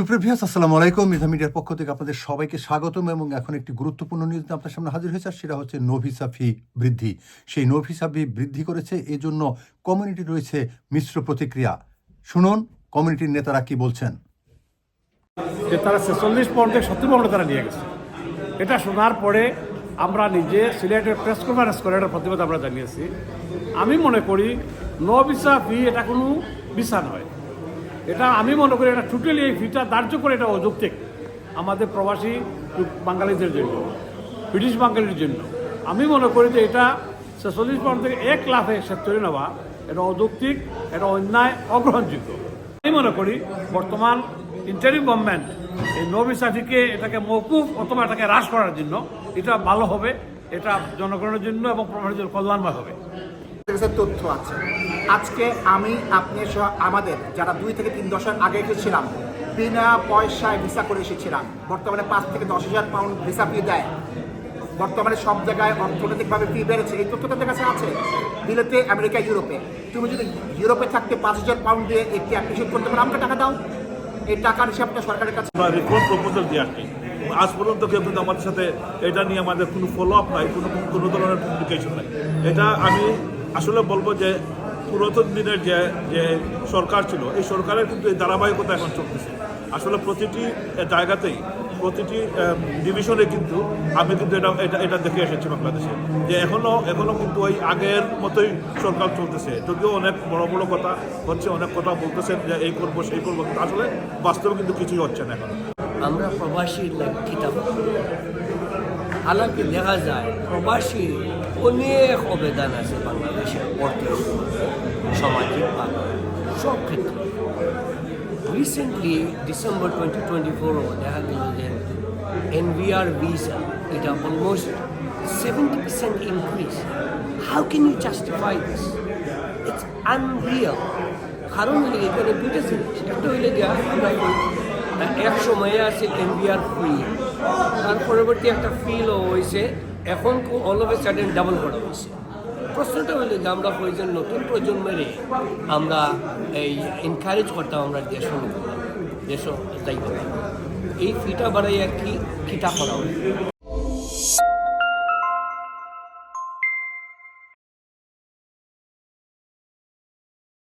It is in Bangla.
সুপ্রভিয়াস আসসালামু আলাইকুম। মিধা মিডিয়ার পক্ষ থেকে আপনাদের সবাইকে স্বাগতম এবং এখন একটি গুরুত্বপূর্ণ নিউজ আপনার সামনে হাজির হয়েছে, আর সেটা হচ্ছে নোভিসা ফি বৃদ্ধি। সেই নোভিসা ফি বৃদ্ধি করেছে, এজন্য কমিউনিটি রয়েছে মিশ্র প্রতিক্রিয়া। শুনুন, কমিউনিটির নেতারা কি বলছেন? যে তারা ছেচল্লিশ পাউন্ড থেকে সত্তর পাউন্ডে তারা নিয়ে গেছে। এটা শোনার পরে আমরা নিজে সিলেটের প্রেস কনফারেন্স করে একটা প্রতিবাদ আমরা জানিয়েছি। আমি মনে করি নো ফি এটা কোনো ভিসা নয়। এটা আমি মনে করি এটা টোটালি এই ফিটা ধার্য করে এটা অযৌক্তিক। আমাদের প্রবাসী বাঙালিদের জন্য, ব্রিটিশ বাঙালির জন্য। আমি মনে করি যে এটা ছেচল্লিশ পাউন্ড থেকে এক লাখে সেক্টরে নেওয়া, এটা অযৌক্তিক, এটা অন্যায়, অগ্রহণযোগ্য। আমি মনে করি বর্তমান ইন্টারিম গভর্নমেন্ট এই নবী সাফিকে এটাকে মৌকুফ অথবা এটাকে হ্রাস করার জন্য এটা ভালো হবে, এটা জনগণের জন্য এবং প্রবাসীদের কল্যাণময় হবে। কাছে তথ্য আছে। আজকে আমি, আপনি আমাদের যারা দুই থেকে তিন দশক আগে এসেছিলাম, বিনা পয়সায় ভিসা করে এসেছিলাম, বর্তমানে পাঁচ থেকে দশ হাজার পাউন্ড ভিসা ফি দেয়। বর্তমানে সব জায়গায় অর্থনৈতিকভাবে ফি বেড়েছে। এই তথ্য তাদের কাছে আছে। বিলেতে, আমেরিকা, ইউরোপে। তুমি যদি ইউরোপে থাকতে পাঁচ হাজার পাউন্ড দিয়ে একটি অ্যাপ্লিকেশন করতে পারো, আমাকে টাকা দাও। এই টাকার হিসাবটা সরকারের কাছে আজ পর্যন্ত কেউ কিন্তু আমাদের সাথে এটা নিয়ে আমাদের কোনো ফলো আপ নাই, কোনো কোনো ধরনের কমিউনিকেশন নাই। এটা আমি আসলে বলব যে পুরাতন দিনের যে যে সরকার ছিল, এই সরকারের কিন্তু এই ধারাবাহিকতা এখন চলতেছে। আসলে প্রতিটি জায়গাতেই, প্রতিটি ডিভিশনে কিন্তু আমি কিন্তু এটা এটা এটা দেখে এসেছি বাংলাদেশে। যে এখনও এখনও কিন্তু ওই আগের মতোই সরকার চলতেছে। যদিও অনেক বড় বড় কথা হচ্ছে, অনেক কথা বলতেছেন যে এই করব, সেই করব, কিন্তু আসলে বাস্তবে কিন্তু কিছুই হচ্ছে না এখন। আমরা প্রবাসী কিতাব। হালাকি দেখা যায়, প্রবাসী অনেক অবদান আছে বাংলাদেশের অর্থ সামাজিক ভাবে সব ক্ষেত্রে রিসেন্টলি ডিসেম্বর টোয়েন্টি টোয়েন্টি ফোরও দেখা গেল যে এনভিআর ভিসা এটা almost seventy percent increase how can you justify this it's unreal কারণ হলে এখানে দুইটা জিনিস একটা হইলে গিয়া আমরা এক সময়ে আছে এনবিআর ফ্রি তার পরবর্তী একটা ফিলও হয়েছে এখন all of a sudden double করা হয়েছে প্রশ্নটা হলো যে আমরা প্রয়োজন নতুন প্রজন্মের আমরা এই এনকারেজ করতাম আমরা দেশ দেশ এই ফিটা বাড়াইয়া কি কিটা করা হয়